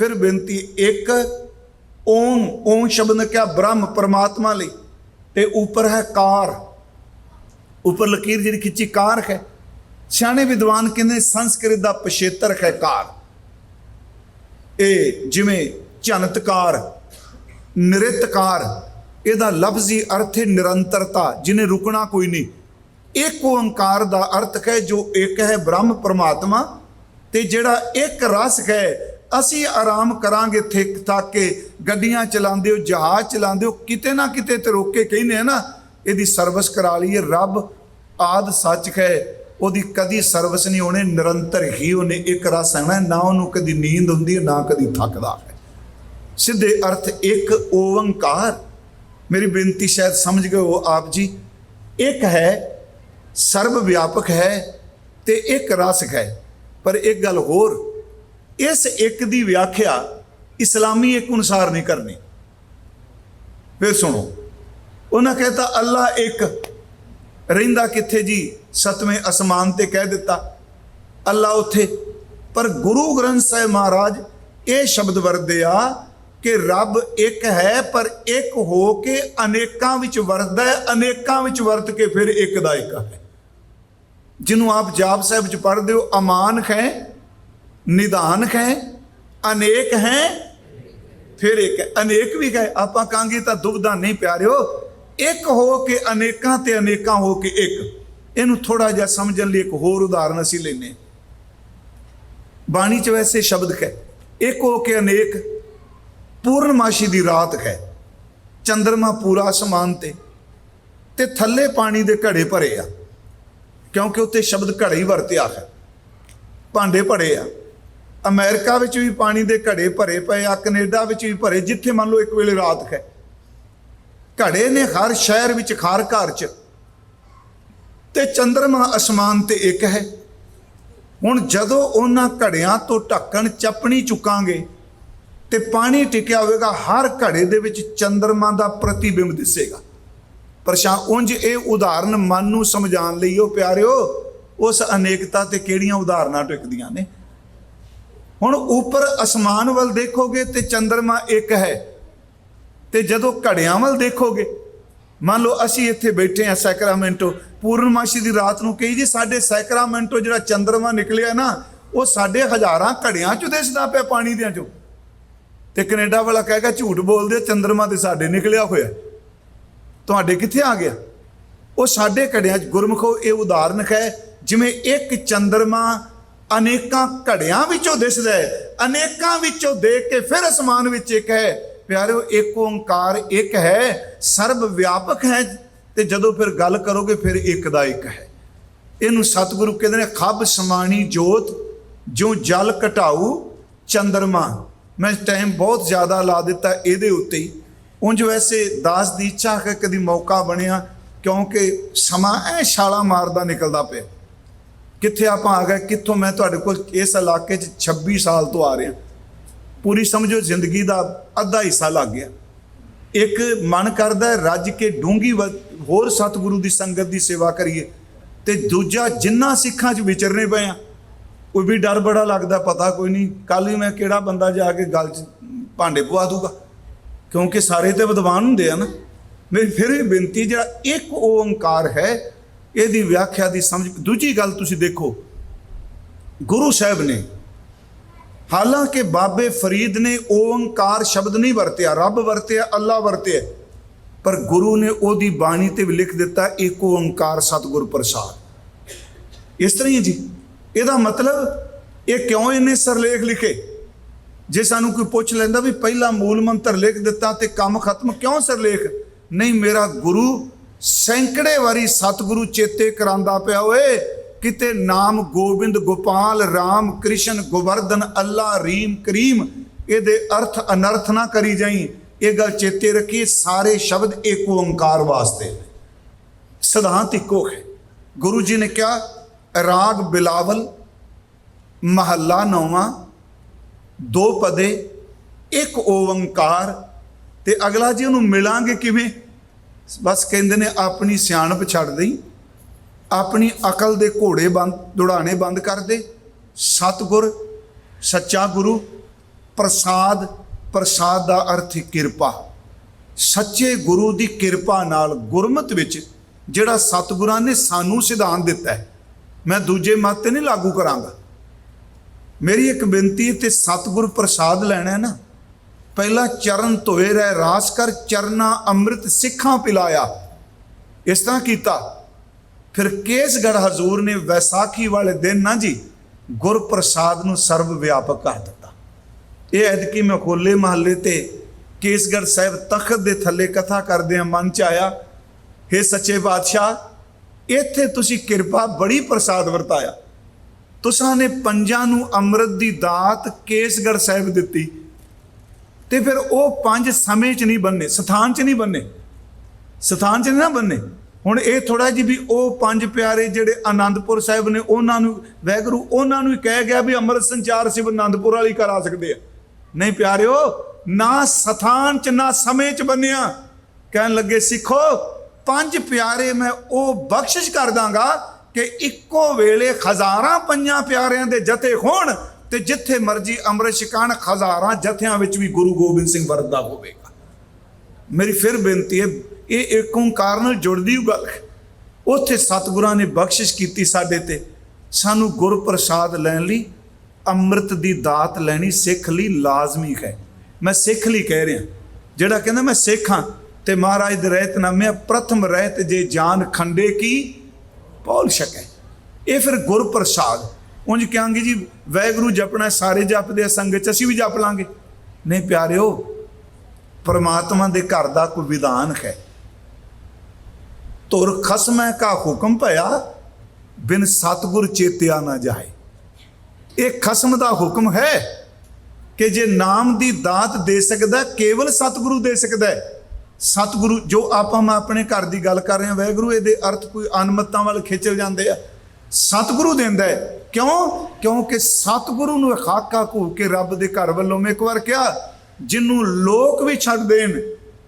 ਫਿਰ ਬੇਨਤੀ ਇੱਕ, ਓਮ ਓਮ ਸ਼ਬਦ ਨੇ ਕਿਹਾ ਬ੍ਰਹਮ ਪਰਮਾਤਮਾ ਲਈ। ਤੇ ਉੱਪਰ ਹੈ ਕਾਰ। ਉੱਪਰ ਲਕੀਰ ਜਿਹੜੀ ਖਿੱਚੀ ਕਾਰ ਹੈ। ਸਿਆਣੇ ਵਿਦਵਾਨ ਕਹਿੰਦੇ ਸੰਸਕ੍ਰਿਤ ਦਾ ਪਛੇਤਰ ਹੈ ਕਾਰ। ਇਹ ਜਿਵੇਂ ਝਨਤਕਾਰ, ਨਿਰਤਕਾਰ, ਇਹਦਾ ਲਫ਼ਜ਼ੀ ਅਰਥ ਹੈ ਨਿਰੰਤਰਤਾ, ਜਿਹਨੇ ਰੁਕਣਾ ਕੋਈ ਨਹੀਂ। ਇੱਕ ਓੰਕਾਰ ਦਾ ਅਰਥ ਹੈ ਜੋ ਇੱਕ ਹੈ ਬ੍ਰਹਮ ਪਰਮਾਤਮਾ ਤੇ ਜਿਹੜਾ ਇੱਕ ਰਸ ਹੈ ਅਸੀਂ ਆਰਾਮ ਕਰਾਂਗੇ ਥਿਕ ਥੱਕ ਕੇ, ਗੱਡੀਆਂ ਚਲਾਉਂਦੇ ਹੋ, ਜਹਾਜ਼ ਚਲਾਉਂਦੇ ਹੋ, ਕਿਤੇ ਨਾ ਕਿਤੇ ਤੇ ਰੋਕ ਕੇ ਕਹਿੰਦੇ ਆ ਨਾ, ਇਹਦੀ ਸਰਵਿਸ ਕਰਾ ਲਈਏ, ਰੱਬ ਆਦ ਸੱਚ ਹੈ ਉਹਦੀ ਕਦੀ ਸਰਵਿਸ ਨਹੀਂ ਹੋਣੀ, ਨਿਰੰਤਰ ਹੀ ਉਹਨੇ ਇੱਕ ਰਸ ਆਣਾ ਨਾ ਉਹਨੂੰ ਕਦੀ ਨੀਂਦ ਹੁੰਦੀ ਹੈ ਨਾ ਕਦੀ ਥੱਕਦਾ। ਹੈ ਸਿੱਧੇ ਅਰਥ, ਇੱਕ ਓਵੰਕਾਰ ਮੇਰੀ ਬੇਨਤੀ ਸ਼ਾਇਦ ਸਮਝ ਗਏ ਹੋ ਆਪ ਜੀ। ਇੱਕ ਹੈ ਸਰਬ ਵਿਆਪਕ ਹੈ ਤੇ ਇੱਕ ਰਸ ਹੈ। ਪਰ ਇੱਕ ਗੱਲ ਹੋਰ ਇਸ ਇੱਕ ਦੀ ਵਿਆਖਿਆ ਇਸਲਾਮੀ ਇੱਕ ਅਨੁਸਾਰ ਨਹੀਂ ਕਰਨੀ। ਫਿਰ ਸੁਣੋ, ਉਹਨਾਂ ਕਹਿੰਦਾ ਅੱਲਾ ਇੱਕ, ਰਹਿੰਦਾ ਕਿੱਥੇ ਜੀ? ਸਤਵੇਂ ਅਸਮਾਨ ਤੇ ਕਹਿ ਦਿੱਤਾ, ਅੱਲਾ ਉੱਥੇ। ਪਰ ਗੁਰੂ ਗ੍ਰੰਥ ਸਾਹਿਬ ਮਹਾਰਾਜ ਇਹ ਸ਼ਬਦ ਵਰਤਦੇ ਆ ਕਿ ਰੱਬ ਇੱਕ ਹੈ, ਪਰ ਇੱਕ ਹੋ ਕੇ ਅਨੇਕਾਂ ਵਿੱਚ ਵਰਤਦਾ ਹੈ, ਅਨੇਕਾਂ ਵਿੱਚ ਵਰਤ ਕੇ ਫਿਰ ਇੱਕ ਦਾ ਇੱਕ ਹੈ। ਜਿਹਨੂੰ ਆਪ ਜਾਪ ਸਾਹਿਬ ਚ ਪੜ੍ਹਦੇ ਹੋ, ਅਮਾਨ ਹੈ ਨਿਦਾਨ ਹੈ, ਅਨੇਕ ਹੈ, ਫਿਰ ਇੱਕ ਹੈ ਅਨੇਕ ਵੀ ਹੈ। ਆਪਾਂ ਕਹਾਂਗੇ ਤਾਂ ਦੁਬਦਾ ਨਹੀਂ ਪਿਆਰਿਓ, ਇੱਕ ਹੋ ਕੇ ਅਨੇਕਾਂ ਤੇ ਅਨੇਕਾਂ ਹੋ ਕੇ ਇੱਕ। ਇਹਨੂੰ ਥੋੜਾ ਜਿਹਾ ਸਮਝਣ ਲਈ ਇੱਕ ਹੋਰ ਉਦਾਹਰਨ ਅਸੀਂ ਲੈਨੇ ਬਾਣੀ ਚ ਵੈਸੇ ਸ਼ਬਦ ਹੈ, ਇੱਕ ਹੋ ਕੇ ਅਨੇਕ, ਪੂਰਨਮਾਸ਼ੀ ਦੀ ਰਾਤ ਹੈ। ਚੰਦਰਮਾ ਪੂਰਾ ਅਸਮਾਨ ਤੇ ਤੇ ਥੱਲੇ ਪਾਣੀ ਦੇ ਘੜੇ ਭਰੇ ਆ, ਕਿਉਂਕਿ ਉੱਤੇ ਸ਼ਬਦ ਘੜੇ ਹੀ ਵਰਤਿਆ ਹੈ, ਭਾਂਡੇ ਭਰੇ ਆ। ਅਮਰੀਕਾ ਵਿੱਚ ਵੀ ਪਾਣੀ ਦੇ ਘੜੇ ਭਰੇ ਪਏ ਆ, ਕੈਨੇਡਾ ਵਿੱਚ ਵੀ ਭਰੇ, ਜਿੱਥੇ ਮੰਨ ਲਓ ਇੱਕ ਵੇਲੇ ਰਾਤ ਹੈ ਘੜੇ ਨੇ ਹਰ ਸ਼ਹਿਰ ਵਿੱਚ, ਹਰ ਘਰ 'ਚ। ਤੇ ਚੰਦਰਮਾ ਅਸਮਾਨ ਤੇ ਇੱਕ ਹੈ। ਹੁਣ ਜਦੋਂ ਉਹਨਾਂ ਘੜਿਆਂ ਤੋਂ ਢੱਕਣ ਚੱਪਣੀ ਚੁੱਕਾਂਗੇ, ਤੇ ਪਾਣੀ ਟਿਕਿਆ ਹੋਵੇਗਾ, ਹਰ ਘੜੇ ਦੇ ਵਿੱਚ ਚੰਦਰਮਾ ਦਾ ਪ੍ਰਤੀਬਿੰਬ ਦਿਸੇਗਾ। ਪਰਸ਼ਾ ਉਂਝ ਇਹ ਉਦਾਹਰਨ ਮਨ ਨੂੰ ਸਮਝਾਉਣ ਲਈ, ਉਹ ਪਿਆਰਿਓ, ਉਸ ਅਨੇਕਤਾ ਤੇ ਕਿਹੜੀਆਂ ਉਦਾਹਰਨਾਂ ਟਿਕਦੀਆਂ ਨੇ? ਹੁਣ ਉੱਪਰ ਅਸਮਾਨ ਵੱਲ ਦੇਖੋਗੇ ਤੇ ਚੰਦਰਮਾ ਇੱਕ ਹੈ। ਤੇ ਜਦੋਂ ਘੜਿਆਂ ਵੱਲ ਦੇਖੋਗੇ ਮੰਨ ਲਓ ਅਸੀਂ ਇੱਥੇ ਬੈਠੇ ਆ ਸੈਕਰਾਮੈਂਟੋ ਪੂਰਨਮਾਸ਼ੀ ਦੀ ਰਾਤ ਨੂੰ ਕਹੀ ਜੀ ਸਾਡੇ ਸੈਕਰਾਮੈਂਟੋ ਜਿਹੜਾ ਚੰਦਰਮਾ ਨਿਕਲਿਆ ਨਾ ਉਹ ਸਾਡੇ ਹਜ਼ਾਰਾਂ ਘੜਿਆਂ 'ਚੋਂ ਦਿਸਦਾ ਪਿਆ ਪਾਣੀ ਦਿਆਂ ਚੋਂ। ਤੇ ਕੈਨੇਡਾ ਵਾਲਾ ਕਹੇਗਾ ਝੂਠ ਬੋਲਦੇ ਆ, ਚੰਦਰਮਾ ਤੇ ਸਾਡੇ ਨਿਕਲਿਆ ਹੋਇਆ ਤੁਹਾਡੇ ਕਿੱਥੇ ਆ ਗਿਆ? ਉਹ ਸਾਡੇ ਘੜਿਆਂ 'ਚ ਗੁਰਮਖੋ ਇਹ ਉਦਾਹਰਨ ਹੈ ਜਿਵੇਂ ਇੱਕ ਚੰਦਰਮਾ ਅਨੇਕਾਂ ਘੜਿਆਂ ਵਿੱਚੋਂ ਦਿਸਦਾ ਹੈ, ਅਨੇਕਾਂ ਵਿੱਚੋਂ ਦੇਖ ਕੇ ਫਿਰ ਅਸਮਾਨ ਵਿੱਚ ਇੱਕ ਹੈ। ਪਿਆਰਿਓ, ਇੱਕ ਓੰਕਾਰ ਇੱਕ ਹੈ, ਸਰਬ ਵਿਆਪਕ ਹੈ ਤੇ ਜਦੋਂ ਫਿਰ ਗੱਲ ਕਰੋਗੇ ਫਿਰ ਇੱਕ ਦਾ ਇੱਕ ਹੈ। ਇਹਨੂੰ ਸਤਿਗੁਰੂ ਕਹਿੰਦੇ ਨੇ, ਖੱਬ ਸਮਾਣੀ ਜੋਤ ਜੋ ਜਲ ਘਟਾਊ ਚੰਦਰਮਾ। ਮੈਂ ਟਾਈਮ ਬਹੁਤ ਜ਼ਿਆਦਾ ਲਾ ਦਿੱਤਾ ਇਹਦੇ ਉੱਤੇ ਉਂਝ ਵੈਸੇ ਦਾਸ ਦੀ ਇੱਛਾ ਹੈ ਕਦੀ ਮੌਕਾ ਬਣਿਆ, ਕਿਉਂਕਿ ਸਮਾਂ ਐ ਛਾਲਾ ਮਾਰਦਾ ਨਿਕਲਦਾ ਪਿਆ। ਕਿੱਥੇ ਆਪਾਂ ਆ ਗਏ, ਕਿੱਥੋਂ ਮੈਂ ਤੁਹਾਡੇ ਕੋਲ ਇਸ ਇਲਾਕੇ 'ਚ 26 ਸਾਲ ਤੋਂ ਆ ਰਿਹਾ। ਪੂਰੀ ਸਮਝੋ ਜ਼ਿੰਦਗੀ ਦਾ ਅੱਧਾ ਹਿੱਸਾ ਲੱਗ ਗਿਆ। ਇੱਕ ਮਨ ਕਰਦਾ ਰੱਜ ਕੇ ਡੂੰਗੀ ਹੋਰ ਸਤਿਗੁਰੂ ਦੀ ਸੰਗਤ ਦੀ ਸੇਵਾ ਕਰੀਏ। ਤੇ ਦੂਜਾ ਜਿੰਨਾ ਸਿੱਖਾਂ 'ਚ ਵਿਚਰਨੇ ਪਏ ਆ, ਕੋਈ ਵੀ ਡਰ ਬੜਾ ਲੱਗਦਾ, ਪਤਾ ਕੋਈ ਨਹੀਂ ਕੱਲ ਹੀ ਮੈਂ ਕਿਹੜਾ ਬੰਦਾ ਜਾ ਕੇ ਗੱਲ 'ਚ ਭਾਂਡੇ ਪਵਾ ਦੂਗਾ। ਕਿਉਂਕਿ ਸਾਰੇ ਤੇ ਵਿਦਵਾਨ ਹੁੰਦੇ ਆ ਨਾ। ਮੇਰੀ ਫਿਰ ਵੀ ਬੇਨਤੀ, ਜਿਹੜਾ ਇੱਕ ਓੰਕਾਰ ਹੈ ਇਹਦੀ ਵਿਆਖਿਆ ਦੀ ਸਮਝ। ਦੂਜੀ ਗੱਲ ਤੁਸੀਂ ਦੇਖੋ, ਗੁਰੂ ਸਾਹਿਬ ਨੇ, ਹਾਲਾਂਕਿ ਬਾਬੇ ਫਰੀਦ ਨੇ ਓੰਕਾਰ ਸ਼ਬਦ ਨਹੀਂ ਵਰਤਿਆ, ਰੱਬ ਵਰਤਿਆ, ਅੱਲਾ ਵਰਤਿਆ, ਪਰ ਗੁਰੂ ਨੇ ਉਹਦੀ ਬਾਣੀ ਤੇ ਵੀ ਲਿਖ ਦਿੱਤਾ ਇੱਕ ਓੰਕਾਰ ਸਤਿਗੁਰ ਪ੍ਰਸਾਦ। ਇਸ ਤਰ੍ਹਾਂ ਹੀ ਹੈ ਜੀ। ਇਹਦਾ ਮਤਲਬ, ਇਹ ਕਿਉਂ ਇਹਨੇ ਸਰਲੇਖ ਲਿਖੇ? ਜੇ ਸਾਨੂੰ ਕੋਈ ਪੁੱਛ ਲੈਂਦਾ ਵੀ ਪਹਿਲਾ ਮੂਲ ਮੰਤਰ ਲਿਖ ਦਿੱਤਾ ਤੇ ਕੰਮ ਖਤਮ, ਕਿਉਂ ਸਰਲੇਖ? ਨਹੀਂ, ਮੇਰਾ ਗੁਰੂ ਸੈਂਕੜੇ ਵਾਰੀ ਸਤਿਗੁਰੂ ਚੇਤੇ ਕਰਾਂਦਾ ਪਿਆ ਓਏ ਕਿਤੇ ਨਾਮ ਗੋਬਿੰਦ ਗੋਪਾਲ RAM ਕ੍ਰਿਸ਼ਨ ਗੋਵਰਧਨ, ਅੱਲਾ ਰੀਮ ਕਰੀਮ, ਇਹਦੇ ਅਰਥ ਅਨਰਥ ਨਾ ਕਰੀ ਜਾਈ। ਇਹ ਗੱਲ ਚੇਤੇ ਰੱਖੀ ਸਾਰੇ ਸ਼ਬਦ ਇੱਕ ਓੰਕਾਰ ਵਾਸਤੇ ਸਿਧਾਂਤ ਇੱਕੋ ਹੈ। ਗੁਰੂ ਜੀ ਨੇ ਕਿਹਾ, ਰਾਗ ਬਿਲਾਵਲ, ਮਹੱਲਾ ਨੌਵਾਂ, ਦੋ ਪਦੇ, ਇੱਕ ਓੰਕਾਰ, ਤੇ ਅਗਲਾ ਜੀ ਉਹਨੂੰ ਮਿਲਾਂਗੇ ਕਿਵੇਂ? ਬਸ ਕਹਿੰਦੇ ਨੇ ਆਪਣੀ ਸਿਆਣਪ ਛੱਡ ਦੇਈ, ਆਪਣੀ ਅਕਲ ਦੇ ਘੋੜੇ ਬੰਦ, ਦੁੜਾਣੇ ਬੰਦ ਕਰ ਦੇ। ਸਤਗੁਰ, ਸੱਚਾ ਗੁਰੂ, ਪ੍ਰਸਾਦ ਪ੍ਰਸਾਦ ਦਾ ਅਰਥ ਕਿਰਪਾ। ਸੱਚੇ ਗੁਰੂ ਦੀ ਕਿਰਪਾ ਨਾਲ ਗੁਰਮਤ ਵਿੱਚ ਜਿਹੜਾ ਸਤਿਗੁਰਾਂ ਨੇ ਸਾਨੂੰ ਸਿਧਾਂਤ ਦਿੱਤਾ ਹੈ, ਮੈਂ ਦੂਜੇ ਮਤ ਤੇ ਨਹੀਂ ਲਾਗੂ ਕਰਾਂਗਾ। ਮੇਰੀ ਇੱਕ ਬੇਨਤੀ ਹੈ ਤੇ ਸਤਿਗੁਰ ਪ੍ਰਸਾਦ ਲੈਣਾ ਹੈ ਨਾ। ਪਹਿਲਾ ਚਰਨ ਧੋਏ ਰਹਿ, ਰਾਸ ਕਰ, ਚਰਨਾ ਅੰਮ੍ਰਿਤ ਸਿੱਖਾਂ ਪਿਲਾਇਆ। ਇਸ ਤਰ੍ਹਾਂ ਕੀਤਾ। ਫਿਰ ਕੇਸਗੜ ਹਜ਼ੂਰ ਨੇ ਵੈਸਾਖੀ ਵਾਲੇ ਦਿਨ ਨਾ ਜੀ, ਗੁਰਪ੍ਰਸਾਦ ਨੂੰ ਸਰਵ ਵਿਆਪਕ ਕਰ ਦਿੱਤਾ। ਇਹ ਐਤਕੀ ਮੈਂ ਖੋਲੇ ਮਹੱਲੇ ਤੇ ਕੇਸਗੜ ਸਾਹਿਬ ਤਖਤ ਦੇ ਥੱਲੇ ਕਥਾ ਕਰਦੇ ਆ ਮਨ ਚ ਆਇਆ हे ਸੱਚੇ ਬਾਦਸ਼ਾਹ, ਇੱਥੇ ਤੁਸੀਂ ਕਿਰਪਾ ਬੜੀ ਪ੍ਰਸਾਦ ਵਰਤਾਇਆ। ਤੁਸਾਂ ਨੇ ਪੰਜਾਂ ਨੂੰ ਅੰਮ੍ਰਿਤ ਦੀ ਦਾਤ ਕੇਸਗੜ ਸਾਹਿਬ ਦਿੱਤੀ। ਤੇ ਫਿਰ ਉਹ ਪੰਜ ਸਮੇਂ ਚ ਨਹੀਂ ਬੰਨੇ, ਸਥਾਨ ਚ ਨਹੀਂ ਬੰਨੇ। ਸਥਾਨ ਚ ਨਹੀਂ ਨਾ ਬੰਨੇ। ਹੁਣ ਇਹ ਥੋੜਾ ਜੀ ਵੀ ਉਹ ਪੰਜ ਪਿਆਰੇ ਜਿਹੜੇ ਆਨੰਦਪੁਰ ਸਾਹਿਬ ਨੇ, ਉਹਨਾਂ ਨੂੰ ਵੈਗਰੂ ਉਹਨਾਂ ਨੂੰ ਹੀ ਕਹਿ ਗਿਆ ਵੀ ਅੰਮ੍ਰਿਤ ਸੰਚਾਰ ਸਿਵ ਆਨੰਦਪੁਰ ਵਾਲੀ ਕਰਾ ਸਕਦੇ ਆ। ਨਹੀਂ ਪਿਆਰਿਓ, ਨਾ ਸਥਾਨ ਚ, ਨਾ ਸਮੇਂ ਚ ਬੰਨਿਆ। ਕਹਿਣ ਲੱਗੇ, ਸਿੱਖੋ, ਪੰਜ ਪਿਆਰੇ ਮੈਂ ਉਹ ਬਖਸ਼ਿਸ਼ ਕਰ ਦਾਂਗਾ ਕਿ ਇੱਕੋ ਵੇਲੇ ਹਜ਼ਾਰਾਂ ਪੰਜਾਂ ਪਿਆਰਿਆਂ ਦੇ ਜਥੇ ਹੋਣ ਤੇ ਜਿੱਥੇ ਮਰਜ਼ੀ ਅੰਮ੍ਰਿਤ ਛਕਾਣ ਹਜ਼ਾਰਾਂ ਜਥਿਆਂ ਵਿੱਚ ਵੀ ਗੁਰੂ ਗੋਬਿੰਦ ਸਿੰਘ ਵਰਦਾ ਹੋਵੇਗਾ। ਮੇਰੀ ਫਿਰ ਬੇਨਤੀ ਹੈ, ਇਹ ਇੱਕ ਓੰਕਾਰ ਨਾਲ ਜੁੜਦੀ ਹੋਈ ਗੱਲ ਉੱਥੇ ਸਤਿਗੁਰਾਂ ਨੇ ਬਖਸ਼ਿਸ਼ ਕੀਤੀ ਸਾਡੇ ਤੇ। ਸਾਨੂੰ ਗੁਰ ਪ੍ਰਸਾਦ ਲੈਣ ਲਈ, ਅੰਮ੍ਰਿਤ ਦੀ ਦਾਤ ਲੈਣੀ ਸਿੱਖ ਲਈ ਲਾਜ਼ਮੀ ਹੈ। ਮੈਂ ਸਿੱਖ ਲਈ ਕਹਿ ਰਿਹਾ। ਜਿਹੜਾ ਕਹਿੰਦਾ ਮੈਂ ਸਿੱਖ ਹਾਂ, ਤੇ ਮਹਾਰਾਜ ਦੇ ਰਹਿਤ ਨਾਮੇ ਪ੍ਰਥਮ ਰਹਿਤ ਜੇ ਜਾਨ ਖੰਡੇ ਕੀ? ਪੌਲ ਸ਼ਕੈ ਇਹ ਫਿਰ ਗੁਰ ਪ੍ਰਸਾਦ ਉਂਝ ਕਹਾਂਗੇ ਜੀ ਵੈਗਰੂ ਜਪਣਾ ਸਾਰੇ ਜਪਦੇ ਆ ਸੰਗਤ ਚ ਅਸੀਂ ਵੀ ਜਪ ਲਾਂਗੇ। ਨਹੀਂ ਪਿਆਰਿਓ, ਪਰਮਾਤਮਾ ਦੇ ਘਰ ਦਾ ਕੋਈ ਵਿਧਾਨ ਹੈ। ਤੁਰ ਖਸਮੈ ਕਾ ਹੁਕਮ ਭਇਆ, ਬਿਨ ਸਤਗੁਰ ਚੇਤਿਆ ਨਾ ਜਾਏ। ਇਹ ਖਸਮ ਦਾ ਹੁਕਮ ਹੈ ਕਿ ਜੇ ਨਾਮ ਦੀ ਦਾਤ ਦੇ ਸਕਦਾ ਕੇਵਲ ਸਤਿਗੁਰੂ ਦੇ ਸਕਦਾ ਸਤਿਗੁਰੂ, ਜੋ ਆਪਾਂ ਮੈਂ ਆਪਣੇ ਘਰ ਦੀ ਗੱਲ ਕਰ ਰਹੇ ਹਾਂ ਵੈਗੁਰੂ ਇਹਦੇ ਅਰਥ ਕੋਈ ਅਨਮਤਾਂ ਵੱਲ ਖਿੱਚਲ ਜਾਂਦੇ ਆ। ਸਤਿਗੁਰੂ ਦਿੰਦਾ ਹੈ। ਕਿਉਂ? ਕਿਉਂਕਿ ਸਤਿਗੁਰੂ ਨੂੰ ਖਾਕਾ ਘੂ ਕੇ ਰੱਬ ਦੇ ਘਰ ਵੱਲੋਂ ਮੈਂ ਇੱਕ ਵਾਰ ਕਿਹਾ ਜਿਹਨੂੰ ਲੋਕ ਵੀ ਛੱਡ ਦੇਣ,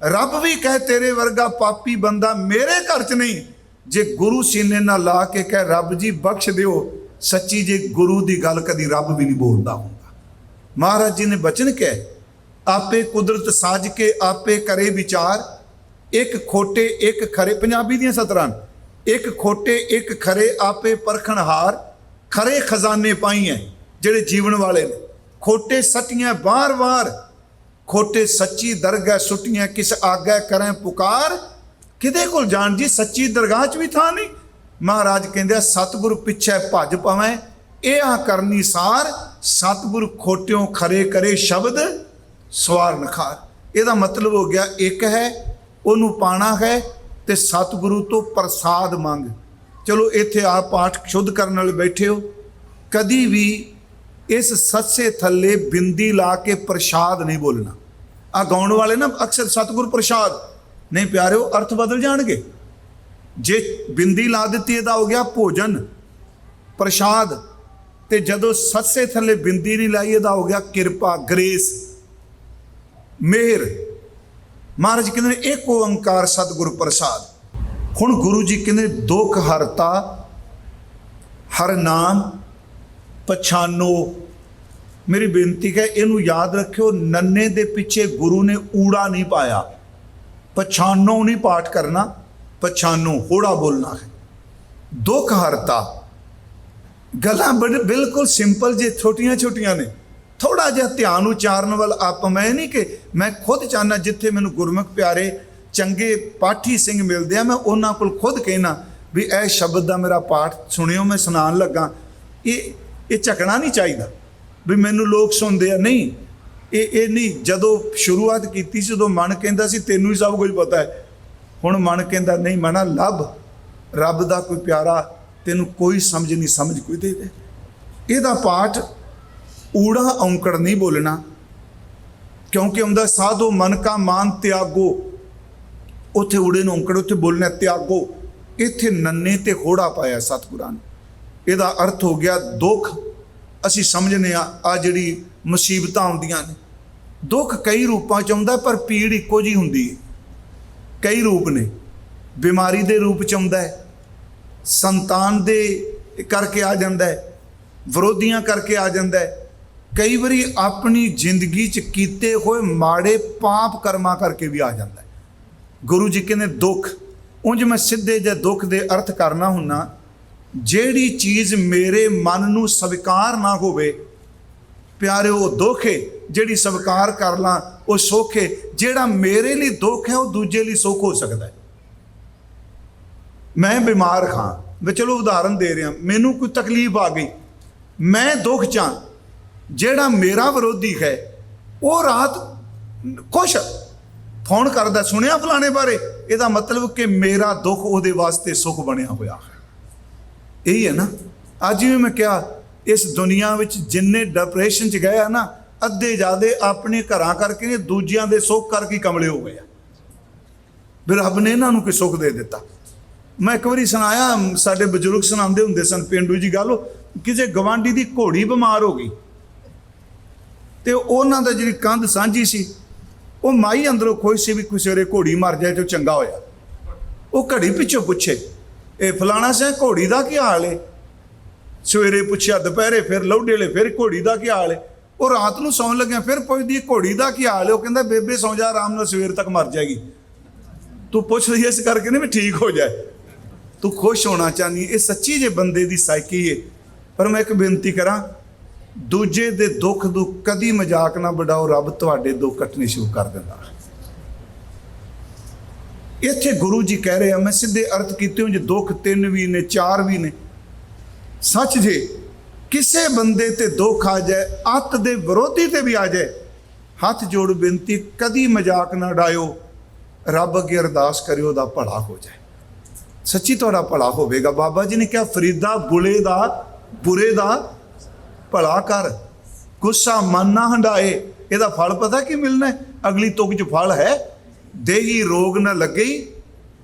ਰੱਬ ਵੀ ਕਹੇ, ਤੇਰੇ ਵਰਗਾ ਪਾਪੀ ਬੰਦਾ ਮੇਰੇ ਘਰ 'ਚ ਨਹੀਂ। ਜੇ ਗੁਰੂ ਸੀਨੇ ਨਾਲ ਲਾ ਕੇ ਕਹੇ, ਰੱਬ ਜੀ ਬਖਸ਼ ਦਿਓ, ਸੱਚੀ ਜੇ ਗੁਰੂ ਦੀ ਗੱਲ ਕਦੀ ਰੱਬ ਵੀ ਨਹੀਂ ਬੋਲਦਾ ਹੁੰਦਾ। ਮਹਾਰਾਜ ਜੀ ਨੇ ਬਚਨ ਕਹੇ, ਆਪੇ ਕੁਦਰਤ ਸਾਜ ਕੇ, ਆਪੇ ਕਰੇ ਵਿਚਾਰ, ਇੱਕ ਖੋਟੇ, ਇੱਕ ਖਰੇ ਪੰਜਾਬੀ ਦੀਆਂ ਸਤਰਾਂ। ਇੱਕ ਖੋਟੇ, ਇੱਕ ਖਰੇ ਆਪੇ ਪਰਖਣਹਾਰ ਖਰੇ ਖਜ਼ਾਨੇ ਪਾਈਆਂ ਜਿਹੜੇ ਜੀਵਨ ਵਾਲੇ ਨੇ। ਖੋਟੇ ਸੱਟੀਆਂ ਬਾਰ-ਬਾਰ, ਖੋਟੇ ਸੱਚੀ ਦਰਗਾਹ ਸੁੱਟੀਆਂ, ਕਿਸ ਆਗਾ ਕਰਾਂ ਪੁਕਾਰ। ਕਿਹਦੇ ਕੋਲ ਜਾਣ ਜੀ? ਸੱਚੀ ਦਰਗਾਹ 'ਚ ਵੀ ਥਾਂ ਨਹੀਂ। ਮਹਾਰਾਜ ਕਹਿੰਦੇ ਸਤਿਗੁਰ ਪਿੱਛੇ ਭੱਜ ਪਵੇਂ ਇਹ ਆ ਕਰਨੀ ਸਾਰ, ਸਤਿਗੁਰ ਖੋਟਿਓਂ ਖਰੇ ਕਰੇ ਸ਼ਬਦ ਸਵਾਰ ਨਖਾਰ ਇਹਦਾ ਮਤਲਬ ਹੋ ਗਿਆ ਇੱਕ ਹੈ, ਉਹਨੂੰ ਪਾਣਾ ਹੈ ਤੇ ਸਤਿਗੁਰੂ ਤੋਂ ਪ੍ਰਸਾਦ ਮੰਗ। ਚਲੋ ਇੱਥੇ ਆ ਪਾਠ ਸ਼ੁੱਧ ਕਰਨ ਵਾਲੇ ਬੈਠੇ ਹੋ। ਕਦੀ ਵੀ ਇਸ ਸੱਸੇ ਥੱਲੇ ਬਿੰਦੀ ਲਾ ਕੇ ਪ੍ਰਸਾਦ ਨਹੀਂ ਬੋਲਣਾ। ਆ ਗਾਉਣ ਵਾਲੇ ਨਾ ਅਕਸਰ ਸਤਿਗੁਰ ਪ੍ਰਸਾਦ। ਨਹੀਂ ਪਿਆਰਿਓ, ਅਰਥ ਬਦਲ ਜਾਣਗੇ। ਜੇ ਬਿੰਦੀ ਲਾ ਦਿੱਤੀ ਇਹਦਾ ਹੋ ਗਿਆ ਭੋਜਨ, ਪ੍ਰਸਾਦ। ਤੇ ਜਦੋਂ ਸੱਸੇ ਥੱਲੇ ਬਿੰਦੀ ਨਹੀਂ ਲਾਈ ਇਹਦਾ ਹੋ ਗਿਆ ਕਿਰਪਾ, ਗ੍ਰੇਸ। ਮਿਹਰ। ਮਹਾਰਾਜ ਕਹਿੰਦੇ ਨੇ, ਇੱਕ ਓੰਕਾਰ ਸਤਿਗੁਰ ਪ੍ਰਸਾਦ। ਹੁਣ ਗੁਰੂ ਜੀ ਕਹਿੰਦੇ ਦੁੱਖ ਹਰਤਾ, ਹਰ ਨਾਮ, ਪਛਾਨੋ। ਮੇਰੀ ਬੇਨਤੀ ਹੈ, ਇਹਨੂੰ ਯਾਦ ਰੱਖਿਓ, ਨੰਨੇ ਦੇ ਪਿੱਛੇ ਗੁਰੂ ਨੇ ਊੜਾ ਨਹੀਂ ਪਾਇਆ। ਪਛਾਨੋ ਨਹੀਂ ਪਾਠ ਕਰਨਾ, ਪਛਾਨੋ ਹੋੜਾ ਬੋਲਣਾ ਹੈ। ਦੁੱਖ ਹਰਤਾ। ਗੱਲਾਂ ਬੜੇ ਬਿਲਕੁਲ ਸਿੰਪਲ ਜੇ ਛੋਟੀਆਂ ਛੋਟੀਆਂ ਨੇ। ਥੋੜਾ ਜਿਹਾ ਧਿਆਨ ਉਚਾਰਨ ਵੱਲ ਆਪ ਮੈਂ ਨਹੀਂ ਕਿ ਮੈਂ ਖੁਦ ਚਾਹਨਾ ਜਿੱਥੇ ਮੈਨੂੰ ਗੁਰਮੁਖ ਪਿਆਰੇ ਚੰਗੇ ਪਾਠੀ ਸਿੰਘ ਮਿਲਦੇ ਆ, ਮੈਂ ਉਹਨਾਂ ਕੋਲ ਖੁਦ ਕਹਿਣਾ ਵੀ ਇਹ ਸ਼ਬਦ ਦਾ ਮੇਰਾ ਪਾਠ ਸੁਣਿਓ, ਮੈਂ ਸੁਣਾਉਣ ਲੱਗਾ। ਇਹ ਇਹ ਝਕਣਾ ਨਹੀਂ ਚਾਹੀਦਾ ਵੀ ਮੈਨੂੰ ਲੋਕ ਸੁਣਦੇ ਆ। ਨਹੀਂ, ਇਹ ਇਹ ਨਹੀਂ। ਜਦੋਂ ਸ਼ੁਰੂਆਤ ਕੀਤੀ ਸੀ ਉਦੋਂ ਮਨ ਕਹਿੰਦਾ ਸੀ, ਤੈਨੂੰ ਹੀ ਸਭ ਕੁਝ ਪਤਾ ਹੈ। ਹੁਣ ਮਨ ਕਹਿੰਦਾ, ਨਹੀਂ ਮਨਾ ਲੱਭ। ਰੱਬ ਦਾ ਕੋਈ ਪਿਆਰਾ ਤੈਨੂੰ ਕੋਈ ਸਮਝ ਨਹੀਂ, ਸਮਝ ਕੋਈ ਦੇ ਦੇ। ਇਹਦਾ ਪਾਠ ਊੜਾ ਔਂਕੜ ਨਹੀਂ ਬੋਲਣਾ। ਕਿਉਂਕਿ ਹੁੰਦਾ, ਸਾਧੋ ਮਨ ਕਾ ਮਾਨ ਤਿਆਗੋ। ਉੱਥੇ ਊੜੇ ਨੂੰ ਔਂਕੜ ਉੱਥੇ ਬੋਲਣਾ ਤਿਆਗੋ। ਇੱਥੇ ਨੰਨੇ ਤੇ ਹੋੜਾ ਪਾਇਆ ਸਤਿਗੁਰਾਂ ਨੇ। ਇਹਦਾ ਅਰਥ ਹੋ ਗਿਆ, ਦੁੱਖ। ਅਸੀਂ ਸਮਝਨੇ ਆ ਆ ਜਿਹੜੀ ਮੁਸੀਬਤਾਂ ਆਉਂਦੀਆਂ ਨੇ। ਦੁੱਖ ਕਈ ਰੂਪਾਂ ਚ ਆਉਂਦਾ, ਪਰ ਪੀੜ ਇੱਕੋ ਜੀ ਹੁੰਦੀ ਹੈ। ਕਈ ਰੂਪ ਨੇ। ਬਿਮਾਰੀ ਦੇ ਰੂਪ ਚ ਆਉਂਦਾ ਹੈ। ਸੰਤਾਨ ਦੇ ਕਰਕੇ ਆ ਜਾਂਦਾ ਹੈ। ਵਿਰੋਧੀਆਂ ਕਰਕੇ ਆ ਜਾਂਦਾ ਹੈ। ਕਈ ਵਾਰੀ ਆਪਣੀ ਜ਼ਿੰਦਗੀ 'ਚ ਕੀਤੇ ਹੋਏ ਮਾੜੇ ਪਾਪ ਕਰਮਾਂ ਕਰਕੇ ਵੀ ਆ ਜਾਂਦਾ ਗੁਰੂ ਜੀ ਕਹਿੰਦੇ, ਦੁੱਖ। ਉਂਝ ਮੈਂ ਸਿੱਧੇ ਜੇ ਦੁੱਖ ਦੇ ਅਰਥ ਕਰਨਾ ਹੁੰਨਾ, ਜਿਹੜੀ ਚੀਜ਼ ਮੇਰੇ ਮਨ ਨੂੰ ਸਵੀਕਾਰ ਨਾ ਹੋਵੇ ਪਿਆਰਿਓ ਉਹ ਦੁੱਖ ਹੈ ਜਿਹੜੀ ਸਵੀਕਾਰ ਕਰ ਲਾਂ, ਉਹ ਸੁੱਖ ਹੈ ਜਿਹੜਾ ਮੇਰੇ ਲਈ ਦੁੱਖ ਹੈ, ਉਹ ਦੂਜੇ ਲਈ ਸੁੱਖ ਹੋ ਸਕਦਾ ਹੈ। ਮੈਂ ਬਿਮਾਰ ਹਾਂ। ਮੈਂ ਚਲੋ ਉਦਾਹਰਨ ਦੇ ਰਿਹਾ। ਮੈਨੂੰ ਕੋਈ ਤਕਲੀਫ ਆ ਗਈ। ਮੈਂ ਦੁੱਖ ਚਾਂ ਜਿਹੜਾ ਮੇਰਾ ਵਿਰੋਧੀ ਹੈ, ਉਹ ਰਾਤ ਖੁਸ਼ ਫੋਨ ਕਰਦਾ, ਸੁਣਿਆ ਫਲਾਣੇ ਬਾਰੇ? ਇਹਦਾ ਮਤਲਬ ਕਿ ਮੇਰਾ ਦੁੱਖ ਉਹਦੇ ਵਾਸਤੇ ਸੁੱਖ ਬਣਿਆ ਹੋਇਆ ਹੈ। ਇਹੀ ਹੈ ਨਾ। ਅੱਜ ਵੀ ਮੈਂ ਕਿਹਾ, ਇਸ ਦੁਨੀਆ ਵਿੱਚ ਜਿੰਨੇ ਡਿਪਰੈਸ਼ਨ ਚ ਗਏ ਆ ਨਾ, ਅੱਧੇ ਜਿਆਦੇ ਆਪਣੇ ਘਰਾਂ ਕਰਕੇ ਨੇ ਦੂਜਿਆਂ ਦੇ ਸੁੱਖ ਕਰਕੇ ਕਮਲੇ ਹੋ ਗਏ ਆ। ਵੀ ਰੱਬ ਨੇ ਇਹਨਾਂ ਨੂੰ ਕਿ ਸੁੱਖ ਦੇ ਦਿੱਤਾ। ਮੈਂ ਇੱਕ ਵਾਰੀ ਸੁਣਾਇਆ, ਸਾਡੇ ਬਜ਼ੁਰਗ ਸੁਣਾਉਂਦੇ ਹੁੰਦੇ ਸਨ, ਪਿੰਡੂ ਜੀ ਗੱਲ ਉਹ ਕਿਸੇ ਗਵਾਂਢੀ ਦੀ ਘੋੜੀ ਬਿਮਾਰ ਹੋ ਗਈ। ਤੇ ਉਹਨਾਂ ਦਾ ਜਿਹੜੀ ਕੰਧ ਸਾਂਝੀ ਸੀ, ਉਹ ਮਾਈ ਅੰਦਰੋਂ ਖੁਸ਼ ਸੀ ਵੀ ਕੋਈ ਸਵੇਰੇ ਘੋੜੀ ਮਰ ਜਾਏ ਤੇ ਚੰਗਾ ਹੋਇਆ। ਉਹ ਘੜੀ ਪਿੱਛੋਂ ਪੁੱਛੇ, ਇਹ ਫਲਾਣਾ ਸਿੰਘ ਘੋੜੀ ਦਾ ਕੀ ਹਾਲ ਏ? ਸਵੇਰੇ ਪੁੱਛਿਆ, ਦੁਪਹਿਰੇ ਫਿਰ ਲੌਡੇ ਫਿਰ ਘੋੜੀ ਦਾ ਕੀ ਹਾਲ ਏ? ਉਹ ਰਾਤ ਨੂੰ ਸੌਣ ਲੱਗਿਆ, ਫਿਰ ਪੁੱਛਦੀ, ਘੋੜੀ ਦਾ ਕੀ ਹਾਲ ਏ? ਉਹ ਕਹਿੰਦਾ, ਬੇਬੇ ਸੌਂ ਜਾ, ਆਰਾਮ ਨਾਲ ਸਵੇਰ ਤੱਕ ਮਰ ਜਾਏਗੀ। ਤੂੰ ਪੁੱਛ ਰਹੀ ਇਸ ਕਰਕੇ ਨਹੀਂ ਵੀ ਠੀਕ ਹੋ ਜਾਏ। ਤੂੰ ਖੁਸ਼ ਹੋਣਾ ਚਾਹਨੀ ਇਹ ਸੱਚੀ ਜੇ ਬੰਦੇ ਦੀ ਸਾਈਕੀ ਹੈ ਪਰ ਮੈਂ ਇੱਕ ਬੇਨਤੀ ਕਰਾਂ ਦੂਜੇ ਦੇ ਦੁੱਖ ਨੂੰ ਕਦੀ ਮਜ਼ਾਕ ਨਾ ਬਣਾਓ, ਰੱਬ ਤੁਹਾਡੇ ਦੁੱਖ ਕੱਟਣੇ ਸ਼ੁਰੂ ਕਰ ਦਿੰਦਾ। ਇੱਥੇ ਗੁਰੂ ਜੀ ਕਹਿ ਰਹੇ ਆ, ਮੈਂ ਸਿੱਧੇ ਅਰਥ ਕੀਤੇ ਹੋ ਜੇ ਦੁੱਖ ਤਿੰਨ ਵੀ ਨੇ, ਚਾਰ ਵੀ ਨੇ। ਸੱਚ ਜੇ ਕਿਸੇ ਬੰਦੇ ਤੇ ਦੁੱਖ ਆ ਜਾਏ, ਅੱਤ ਦੇ ਵਿਰੋਧੀ ਤੇ ਵੀ ਆ ਜਾਏ, ਹੱਥ ਜੋੜ ਬੇਨਤੀ, ਕਦੀ ਮਜ਼ਾਕ ਨਾ ਡਾਇਓ ਰੱਬ ਅੱਗੇ ਅਰਦਾਸ ਕਰਿਓ ਦਾ ਭਲਾ ਹੋ ਜਾਏ। ਸੱਚੀ ਤੁਹਾਡਾ ਭਲਾ ਹੋਵੇਗਾ। ਬਾਬਾ ਜੀ ਨੇ ਕਿਹਾ, ਫਰੀਦਾ ਬੁਲੇ ਦਾ, ਬੁਰੇ ਦਾ ਭਲਾ ਕਰ। ਗੁੱਸਾ ਮਨ ਨਾ ਹੰਡਾਏ। ਇਹਦਾ ਫਲ ਪਤਾ ਕੀ ਮਿਲਣਾ ਅਗਲੀ ਤੁਕ ਚ ਫਲ ਹੈ। ਦੇਹੀ ਰੋਗ ਨਾ ਲੱਗੇ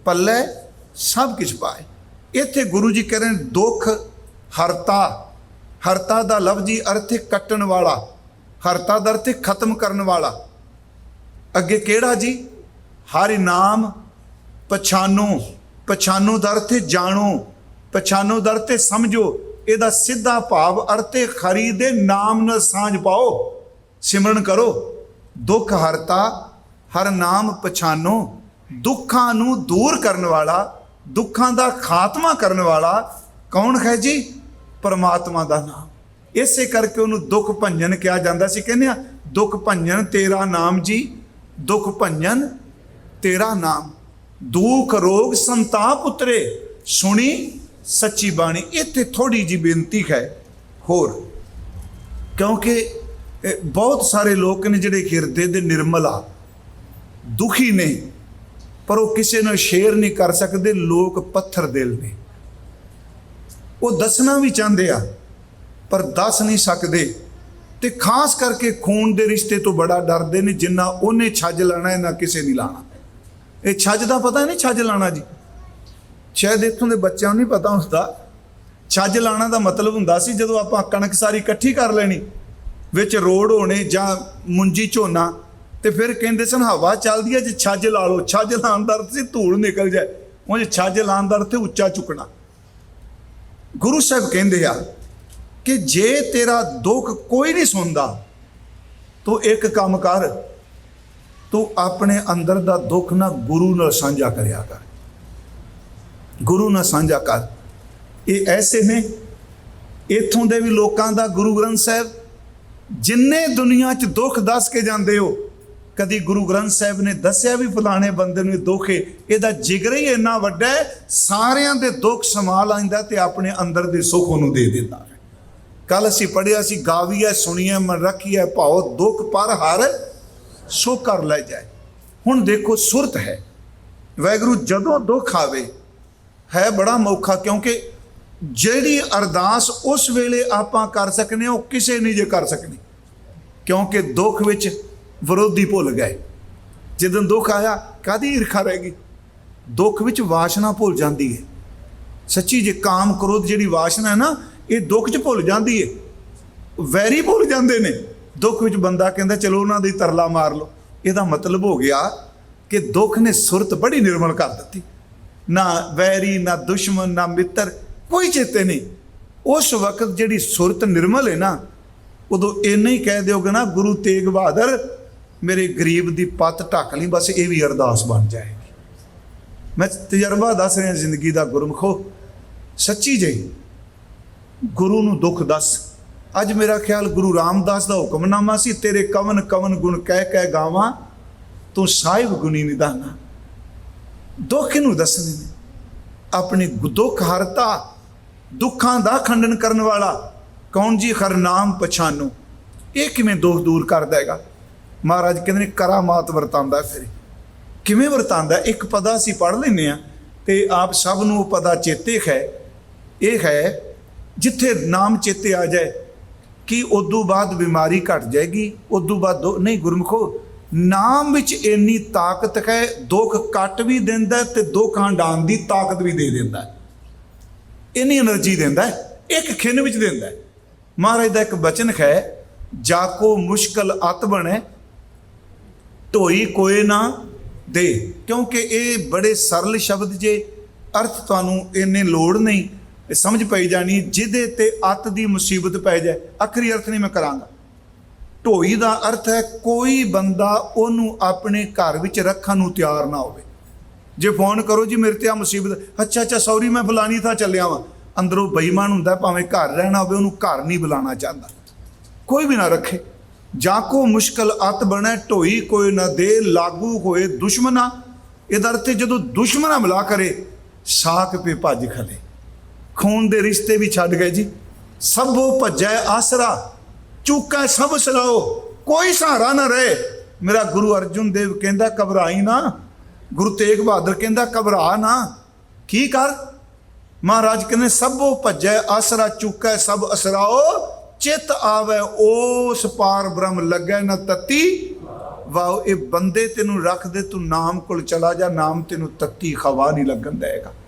ਪੱਲੇ ਸਭ ਕੁਝ ਪਾਏ। ਇੱਥੇ ਗੁਰੂ ਜੀ ਕਹਿੰਦੇ ਨੇ, ਦੁੱਖ ਹਰਤਾ। ਹਰਤਾ ਦਾ ਲਫ਼ਜ਼ੀ ਅਰਥ ਕੱਟਣ ਵਾਲਾ। ਹਰਤਾ ਦਾ ਅਰਥ ਖਤਮ ਕਰਨ ਵਾਲਾ। ਅੱਗੇ ਕਿਹੜਾ ਜੀ? ਹਰਿ ਨਾਮ ਪਛਾਨੋ। ਪਛਾਨੋ ਦਾ ਅਰਥ ਜਾਣੋ। ਪਛਾਨੋ ਦਾ ਅਰਥ ਸਮਝੋ। ਇਹਦਾ ਸਿੱਧਾ ਭਾਵ ਅਰਤੇ ਖਰੀ ਦੇ ਨਾਮ ਨਾਲ ਸਾਂਝ ਪਾਓ। ਸਿਮਰਨ ਕਰੋ, ਦੁੱਖ ਹਰਤਾ, ਹਰ ਨਾਮ ਪਛਾਨੋ। ਦੁੱਖਾਂ ਨੂੰ ਦੂਰ ਕਰਨ ਵਾਲਾ, ਦੁੱਖਾਂ ਦਾ ਖਾਤਮਾ ਕਰਨ ਵਾਲਾ ਕੌਣ ਹੈ ਜੀ? ਪਰਮਾਤਮਾ ਦਾ ਨਾਮ। ਇਸੇ ਕਰਕੇ ਉਹਨੂੰ ਦੁੱਖ ਭੰਜਨ ਕਿਹਾ ਜਾਂਦਾ ਸੀ, ਕਹਿੰਦੇ ਆ, ਦੁੱਖ ਭੰਜਨ ਤੇਰਾ ਨਾਮ ਜੀ, ਦੁੱਖ ਭੰਜਨ ਤੇਰਾ ਨਾਮ। ਦੁੱਖ ਰੋਗ ਸੰਤਾਪ ਉਤਰੇ, ਸੁਣੀ ਸੱਚੀ ਬਾਣੀ, ਇੱਥੇ ਥੋੜੀ ਜੀ ਬੇਨਤੀ ਹੈ, ਹੋਰ। ਕਿਉਂਕਿ, ਇਹ ਬਹੁਤ ਸਾਰੇ ਲੋਕ ਨੇ ਜਿਹੜੇ ਹਿਰਦੇ ਦੇ ਨਿਰਮਲ ਆ। ਦੁਖੀ ਨੇ, ਪਰ ਉਹ ਕਿਸੇ ਨਾਲ ਸ਼ੇਅਰ ਨਹੀਂ ਕਰ ਸਕਦੇ, ਲੋਕ ਪੱਥਰ ਦਿਲ ਨੇ। ਉਹ ਦੱਸਣਾ ਵੀ ਚਾਹੁੰਦੇ ਆ, ਪਰ ਦੱਸ ਨਹੀਂ ਸਕਦੇ। ਤੇ ਖਾਸ ਕਰਕੇ ਖੂਨ ਦੇ ਰਿਸ਼ਤੇ ਤੋਂ ਬੜਾ ਡਰਦੇ ਨੇ, ਜਿੰਨਾ ਉਹਨੇ ਛੱਜ ਲਾਣਾ ਹੈ, ਨਾ ਕਿਸੇ ਨੇ ਲਾਣਾ। ਇਹ ਛੱਜ ਦਾ ਪਤਾ ਨਹੀਂ, ਛੱਜ ਲਾਣਾ ਜੀ। ਸ਼ਾਇਦ ਇੱਥੋਂ ਦੇ ਬੱਚਿਆਂ ਨੂੰ ਨਹੀਂ ਪਤਾ ਹੁੰਦਾ। ਛੱਜ ਲਾਣਾ ਦਾ ਮਤਲਬ ਹੁੰਦਾ ਸੀ, ਜਦੋਂ ਆਪਾਂ ਕਣਕ ਸਾਰੀ ਇਕੱਠੀ ਕਰ ਲੈਣੀ, ਵਿੱਚ ਰੋੜ ਹੋਣੇ ਜਾਂ ਮੁੰਜੀ ਝੋਨਾ, ਤੇ ਫਿਰ ਕਹਿੰਦੇ ਸਨ, ਹਵਾ ਚੱਲਦੀ ਹੈ, ਜੇ ਛੱਜ ਲਾ ਲਓ। ਛੱਜ ਲਾਉਣ ਦਾ ਅਰਥ ਸੀ ਧੂੜ ਨਿਕਲ ਜਾਏ। ਉਹ ਜੇ ਛੱਜ ਲਾਉਣ ਦਾ ਅਰਥ ਉੱਚਾ ਚੁੱਕਣਾ। ਗੁਰੂ ਸਾਹਿਬ ਕਹਿੰਦੇ ਆ ਕਿ ਜੇ ਤੇਰਾ ਦੁੱਖ ਕੋਈ ਨਹੀਂ ਸੁਣਦਾ, ਤੂੰ ਇੱਕ ਕੰਮ ਕਰ। ਤੂੰ ਆਪਣੇ ਅੰਦਰ ਦਾ ਦੁੱਖ ਨਾ ਗੁਰੂ ਨਾਲ ਸਾਂਝਾ ਕਰਿਆ ਕਰ। ਗੁਰੂ ਨਾਲ ਸਾਂਝਾ ਕਰ। ਇਹ ਐਸੇ ਨੇ, ਇਥੋਂ ਦੇ ਵੀ ਲੋਕਾਂ ਦਾ ਗੁਰੂ ਗ੍ਰੰਥ ਸਾਹਿਬ, ਜਿੰਨੇ ਦੁਨੀਆ 'ਚ ਦੁੱਖ ਦੱਸ ਕੇ ਜਾਂਦੇ ਹੋ, ਕਦੀ ਗੁਰੂ ਗ੍ਰੰਥ ਸਾਹਿਬ ਨੇ ਦੱਸਿਆ ਵੀ ਫਲਾਣੇ ਬੰਦੇ ਨੂੰ ਦੁੱਖ ਹੈ, ਇਹਦਾ ਜਿਗਰ ਹੀ ਇੰਨਾ ਵੱਡਾ ਹੈ, ਸਾਰਿਆਂ ਦੇ ਦੁੱਖ ਸੰਭਾਲ ਲੈਂਦਾ ਤੇ ਆਪਣੇ ਅੰਦਰ ਦੇ ਸੁੱਖ ਉਹਨੂੰ ਦੇ ਦਿੰਦਾ ਹੈ। ਕੱਲ ਅਸੀਂ ਪੜਿਆ ਸੀ, ਗਾਵੀਐ, ਸੁਣੀਐ, ਮਨ ਰੱਖੀਐ, ਭਾਉ, ਦੁੱਖ ਪਰ ਹਰ ਸੋ ਕਰ ਲੈ ਜਾਏ। ਹੁਣ ਦੇਖੋ ਸੁਰਤ ਹੈ। ਵੈਗਰੂ ਜਦੋਂ ਦੁੱਖ ਆਵੇ ਹੈ ਬੜਾ ਮੌਖਾ ਕਿਉਂਕਿ ਜਿਹੜੀ ਅਰਦਾਸ ਉਸ ਵੇਲੇ ਆਪਾਂ ਕਰ ਸਕਨੇ ਹਾਂ, ਉਹ ਕਿਸੇ ਨਹੀਂ ਜੇ ਕਰ ਸਕਣੀ ਕਿਉਂਕਿ ਦੁੱਖ ਵਿੱਚ ਵਿਰੋਧੀ ਭੁੱਲ ਗਏ। ਜਦੋਂ ਦੁੱਖ ਆਇਆ ਕਾਦੀ ਈਰਖਾ ਰਹਿ ਗਈ? ਦੁੱਖ ਵਿੱਚ ਵਾਸ਼ਨਾ ਭੁੱਲ ਜਾਂਦੀ ਹੈ ਸੱਚੀ ਜੇ ਕਾਮ ਕ੍ਰੋਧ ਜਿਹੜੀ ਵਾਸ਼ਨਾ ਹੈ ਨਾ ਇਹ ਦੁੱਖ 'ਚ ਭੁੱਲ ਜਾਂਦੀ ਹੈ ਵੈਰੀ ਭੁੱਲ ਜਾਂਦੇ ਨੇ। ਦੁੱਖ ਵਿੱਚ ਬੰਦਾ ਕਹਿੰਦਾ ਚਲੋ ਉਹਨਾਂ ਦੀ ਤਰਲਾ ਮਾਰ ਲਓ। ਇਹਦਾ ਮਤਲਬ ਹੋ ਗਿਆ ਕਿ ਦੁੱਖ ਨੇ ਸੁਰਤ ਬੜੀ ਨਿਰਮਲ ਕਰ ਦਿੱਤੀ। ਨਾ ਵੈਰੀ, ਨਾ ਦੁਸ਼ਮਣ, ਨਾ ਮਿੱਤਰ, ਕੋਈ ਚੇਤੇ ਨਹੀਂ। ਉਸ ਵਕਤ ਜਿਹੜੀ ਸੁਰਤ ਨਿਰਮਲ ਹੈ ਨਾ, ਉਦੋਂ ਇੰਨਾ ਹੀ ਕਹਿ ਦਿਓਗੇ ਨਾ, ਗੁਰੂ ਤੇਗ ਬਹਾਦਰ, ਮੇਰੇ ਗਰੀਬ ਦੀ ਪੱਤ ਢੱਕ ਲਈ, ਬਸ ਇਹ ਵੀ ਅਰਦਾਸ ਬਣ ਜਾਏਗੀ। ਮੈਂ ਤਜਰਬਾ ਦੱਸ ਰਿਹਾ, ਜ਼ਿੰਦਗੀ ਦਾ ਗੁਰਮਖੋ, ਸੱਚੀ ਜਈ ਗੁਰੂ ਨੂੰ ਦੁੱਖ ਦੱਸ। ਅੱਜ ਮੇਰਾ ਖਿਆਲ ਗੁਰੂ ਰਾਮਦਾਸ ਦਾ ਹੁਕਮਨਾਮਾ ਸੀ, ਤੇਰੇ ਕਵਨ ਕਵਨ ਗੁਣ ਕਹਿ ਕਹਿ ਗਾਵਾਂ, ਤੂੰ ਸਾਹਿਬ ਗੁਣੀ ਨਿਦਾਨਾ। ਦੁੱਖ ਨੂੰ ਦੱਸਣੇ ਨੇ। ਆਪਣੇ ਦੁੱਖ ਹਰਤਾ, ਦੁੱਖਾਂ ਦਾ ਖੰਡਨ ਕਰਨ ਵਾਲਾ ਕੌਣ ਜੀ? ਹਰਨਾਮ ਪਛਾਨੋ। ਇਹ ਕਿਵੇਂ ਦੁੱਖ ਦੂਰ ਕਰਦਾ ਹੈਗਾ? ਮਹਾਰਾਜ ਕਹਿੰਦੇ ਨੇ ਕਰਾਮਾਤ ਵਰਤਾਂਦਾ ਫਿਰ। ਕਿਵੇਂ ਵਰਤਾਂਦਾ? ਇੱਕ ਪਦਾ ਅਸੀਂ ਪੜ ਲੈਨੇ ਆ ਤੇ ਆਪ ਸਭ ਨੂੰ ਉਹ ਪਦਾ ਚੇਤੇ ਹੈ। ਇਹ ਹੈ, ਜਿੱਥੇ ਨਾਮ ਚੇਤੇ ਆ ਜਾਏ ਕਿ ਉਦੋਂ ਬਾਅਦ ਬਿਮਾਰੀ ਘਟ ਜਾਏਗੀ, ਉਦੋਂ ਬਾਅਦ ਦੁ- ਨਹੀਂ ਗੁਰਮਖੋ ਨਾਮ ਵਿੱਚ ਇੰਨੀ ਤਾਕਤ ਹੈ, ਦੁੱਖ ਕੱਟ ਵੀ ਦਿੰਦਾ ਤੇ ਦੁੱਖ ਹੰਡਾਉਣ ਦੀ ਤਾਕਤ ਵੀ ਦੇ ਦਿੰਦਾ ਇੰਨੀ એનર્ਜੀ ਦਿੰਦਾ ਇੱਕ ਖਿੰਨ ਵਿੱਚ ਦਿੰਦਾ ਮਹਾਰਾਜ ਦਾ ਇੱਕ ਬਚਨ ਹੈ ਜਾ ਕੋ ਮੁਸ਼ਕਲ ਅਤ ਬਣੇ ਢੋਈ ਕੋਏ ਨਾ ਦੇ। ਕਿਉਂਕਿ ਇਹ ਬੜੇ ਸਰਲ ਸ਼ਬਦ ਜੇ, ਅਰਥ ਤੁਹਾਨੂੰ ਇੰਨੇ ਲੋੜ ਨਹੀਂ ਸਮਝ ਪਈ ਜਾਣੀ, ਜਿਹਦੇ ਤੇ ਅਤ ਦੀ ਮੁਸੀਬਤ ਪੈ ਜਾਏ ਅਖਰੀ ਅਰਥ ਨਹੀਂ ਮੈਂ ਕਰਾਂਗਾ। ਢੋਈ ਦਾ ਅਰਥ ਹੈ ਕੋਈ ਬੰਦਾ ਉਹਨੂੰ ਆਪਣੇ ਘਰ ਵਿੱਚ ਰੱਖਣ ਨੂੰ ਤਿਆਰ ਨਾ ਹੋਵੇ। ਜੇ ਫੋਨ ਕਰੋ ਜੀ ਮੇਰੇ ਤੇ ਆ ਮੁਸੀਬਤ, ਅੱਛਾ ਅੱਛਾ ਸੌਰੀ ਮੈਂ ਫਲਾਨੀ ਥਾਂ ਚੱਲਿਆ ਵਾਂ। ਅੰਦਰੋਂ ਬੇਈਮਾਨ ਹੁੰਦਾ ਭਾਵੇਂ ਘਰ ਰਹਿਣਾ ਹੋਵੇ, ਉਹਨੂੰ ਘਰ ਨਹੀਂ ਬੁਲਾਉਣਾ ਚਾਹੁੰਦਾ। ਕੋਈ ਵੀ ਨਾ ਰੱਖੇ। ਜਾਂ ਕੋ ਮੁਸ਼ਕਲ ਅਤ ਬਣੇ, ਢੋਈ ਕੋਈ ਨਾ ਦੇ, ਲਾਗੂ ਹੋਏ ਦੁਸ਼ਮਨਾ ਇਹਦਾ ਅਰਥ ਜਦੋਂ ਦੁਸ਼ਮਨਾ ਮਿਲਾ ਕਰੇ, ਸਾਕ ਪੇ ਭੱਜ ਖਲੇ ਖੂਨ ਦੇ ਰਿਸ਼ਤੇ ਵੀ ਛੱਡ ਗਏ ਜੀ। ਸਭੋ ਭੱਜੈ ਆਸਰਾ। ਚੁੱਕਾ ਸਭ ਸਲਾਓ ਕੋਈ ਸਹਾਰਾ ਨਾ ਰਹੇ। ਮੇਰਾ ਗੁਰੂ ਅਰਜੁਨ ਦੇਵ ਕਹਿੰਦਾ, ਘਬਰਾਈ ਨਾ। ਗੁਰੂ ਤੇਗ ਬਹਾਦਰ ਕਹਿੰਦਾ, ਘਬਰਾ ਨਾ। ਕੀ ਕਰ? ਮਹਾਰਾਜ ਕਹਿੰਦੇ, ਸਭੋ ਭੱਜੈ, ਆਸਰਾ ਚੁੱਕੈ, ਸਭ ਅਸਰਾਓ। ਚਿਤ ਆਵੇ, ਉਸ ਪਾਰ ਬ੍ਰਹਮ ਲੱਗੈ ਨਾ ਤਤੀ। ਵਾਓ ਇਹ ਬੰਦੇ ਤੈਨੂੰ ਰੱਖ ਦੇ ਤੂੰ ਨਾਮ ਕੋਲ ਚਲਾ ਜਾ। ਨਾਮ ਤੈਨੂੰ ਤੱਤੀ ਖਵਾ ਨਹੀਂ ਲੱਗਣ ਦੇਗਾ